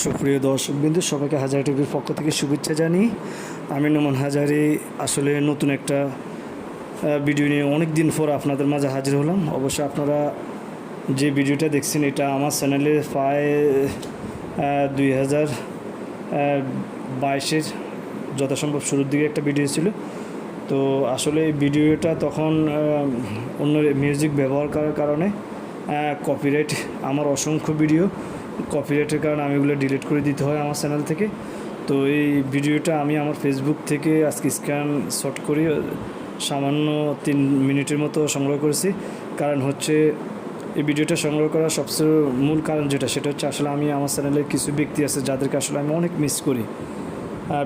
সুপ্রিয় দর্শক বিন্দু সবাইকে হাজার টিভির পক্ষ থেকে শুভেচ্ছা জানি আমি নমন হাজারি। আসলে নতুন একটা ভিডিও নিয়ে অনেক দিন পর আপনাদের মাঝে হাজির হলাম। অবশ্য আপনারা যে ভিডিওটা দেখছেন, এটা আমার চ্যানেলে প্রায় দুই হাজার বাইশের যথাসম্ভব শুরুর দিকে একটা ভিডিও ছিল। তো আসলে এই ভিডিওটা তখন অন্য মিউজিক ব্যবহার করার কারণে কপিরাইট আমার অসংখ্য ভিডিও কপিরাইটের কারণে আমি এগুলো ডিলিট করে দিতে হয় আমার চ্যানেল থেকে। তো এই ভিডিওটা আমি আমার ফেসবুক থেকে আজকে স্ক্যান শট করি সামান্য তিন মিনিটের মতো সংগ্রহ করেছি। কারণ হচ্ছে, এই ভিডিওটা সংগ্রহ করার সবচেয়ে মূল কারণ যেটা, সেটা হচ্ছে আসলে আমি আমার চ্যানেলের কিছু ব্যক্তি আছে যাদেরকে আসলে আমি অনেক মিস করি।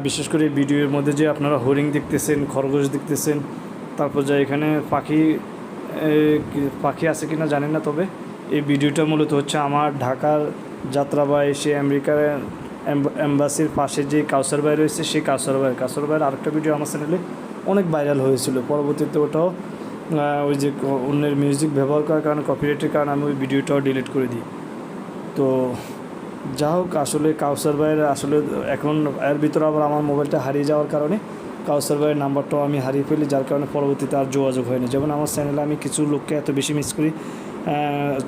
বিশেষ করে ভিডিওর মধ্যে যে আপনারা হরিং দেখতেছেন, খরগোশ দেখতেছেন, তারপর যা এখানে পাখি পাখি আছে কিনা জানেন না, তবে এই ভিডিওটা মূলত হচ্ছে আমার ঢাকার যাত্রা বা এসে আমেরিকার এম্বাসির পাশে যে কাউসার ভাই রয়েছে, সেই কাউসার ভাই কাউসার ভাইয়ের আরেকটা ভিডিও আমার চ্যানেলে অনেক ভাইরাল হয়েছিল। পরবর্তীতে ওটাও ওই যে অন্যের মিউজিক ব্যবহার করার কারণে কপিরাইটের কারণে আমি ওই ভিডিওটাও ডিলিট করে দিই। তো যা হোক, আসলে কাউসার ভাইয়ের আসলে এখন এর ভিতরে আবার আমার মোবাইলটা হারিয়ে যাওয়ার কারণে কাউসার ভাইয়ের নাম্বারটাও আমি হারিয়ে ফেলি, যার কারণে পরবর্তীতে আর যোগাযোগ হয়নি। যেমন আমার চ্যানেলে আমি কিছু লোককে এত বেশি মিস করি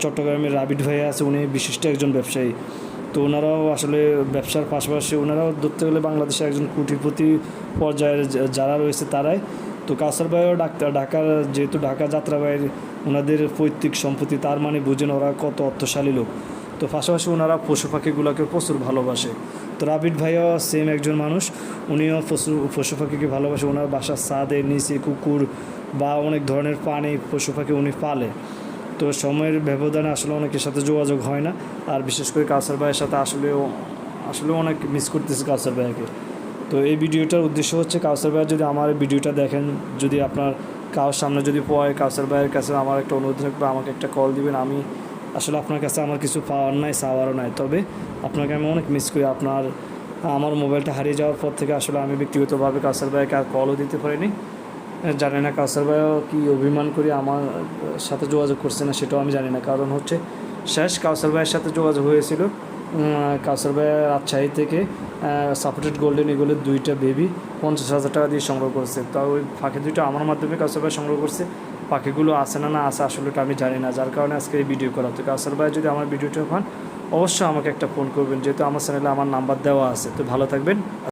চট্টগ্রামের রাবিড ভাইয়া আছে, উনি বিশিষ্ট একজন ব্যবসায়ী। তো ওনারাও আসলে ব্যবসার পাশাপাশি ওনারাও ধরতে গেলে বাংলাদেশে একজন কোটিপতি পর্যায়ের যারা রয়েছে তারাই। তো কাউসার ভাইও ডাক্তার ঢাকার, যেহেতু ঢাকা যাত্রাবাইয়ের ওনাদের পৈতৃক সম্পত্তি, তার মানে বুঝেন ওরা কত অর্থশালী লোক। তো পাশাপাশি ওনারা পশু পাখিগুলোকে প্রচুর ভালোবাসে। তো রাবিড ভাইও সেম একজন মানুষ, উনিও পশু পশু পাখিকে ভালোবাসে। ওনার বাসার ছাদে, নিচে কুকুর বা অনেক ধরনের প্রাণী, পশু পাখি উনি পালে। তো সময়ের ব্যবধানে আসলে অনেকের সাথে যোগাযোগ হয় না। আর বিশেষ করে কাউসার ভাইয়ের সাথে আসলেও আসলে অনেক মিস করতেছে কাউসার ভাইয়াকে। তো এই ভিডিওটার উদ্দেশ্য হচ্ছে কাউসার ভাইয়ের যদি আমার ভিডিওটা দেখেন, যদি আপনার কারোর সামনে যদি পড়ে কাউসার ভাইয়ের কাছে আমার একটা অনুরোধ থাকবে, আমাকে একটা কল দিবেন। আমি আসলে আপনার কাছে আমার কিছু পাওয়ার নাই, চাওয়ারও নাই। তবে আপনাকে আমি অনেক মিস করি। আপনার, আমার মোবাইলটা হারিয়ে যাওয়ার পর থেকে আসলে আমি ব্যক্তিগতভাবে কাউসার ভাইকে আর কলও দিতে পারিনি। জানি না, কাউসার ভাইও কি অভিমান করি আমার সাথে যোগাযোগ করছে না সেটাও আমি জানি না। কারণ হচ্ছে শেষ কাউসার ভাইয়ের সাথে যোগাযোগ হয়েছিল। কাউসার ভাই রাজশাহী থেকে সাপোর্টেড গোল্ডেন এগুলোর দুইটা বেবি পঞ্চাশ হাজার টাকা দিয়ে সংগ্রহ করছে। তা ওই পাখি দুইটা আমার মাধ্যমে কাউসার ভাই সংগ্রহ করছে। পাখিগুলো আছে না না আছে আসলে আমি জানি না, যার কারণে আজকে এই ভিডিও করা। তো কাউসার ভাই যদি আমার ভিডিওটা পান, অবশ্যই আমাকে একটা ফোন করবেন। যেহেতু আমার চ্যানেলে আমার নাম্বার দেওয়া আছে। তো ভালো থাকবেন।